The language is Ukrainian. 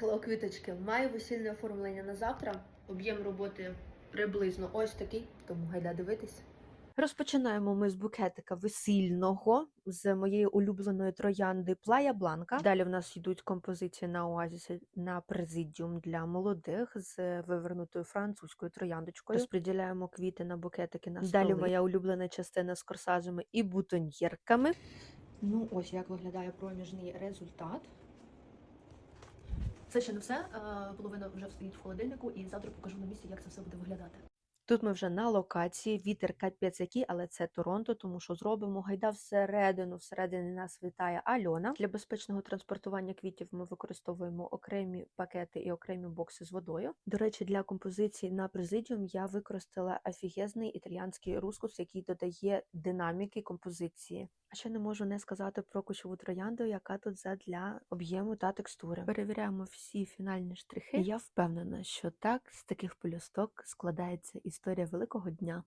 Хелло, квіточки. Маю весільне оформлення на завтра. Об'єм роботи приблизно ось такий, тому гайда дивитись. Розпочинаємо ми з букетика весільного з моєї улюбленої троянди Плая Бланка. Далі в нас йдуть композиції на оазісі на президіум для молодих з вивернутою французькою трояндочкою. Розподіляємо квіти на букетики на столи. Далі моя улюблена частина з корсажами і бутоньєрками. Ну, ось як виглядає проміжний результат. Це ще не все. е, Половина вже стоїть в холодильнику, і завтра покажу на місці, як це все буде виглядати. Тут ми вже на локації, вітер капець який, але це Торонто, тому що зробимо гайда всередину. Всередині нас вітає Альона. Для безпечного транспортування квітів ми використовуємо окремі пакети і окремі бокси з водою. До речі, для композиції на президіум я використала офігезний італіянський рускус, який додає динаміки композиції. А ще не можу не сказати про кучову троянду, яка тут задля об'єму та текстури. Перевіряємо всі фінальні штрихи. І я впевнена, що так з таких пелюсток складається історія великого дня.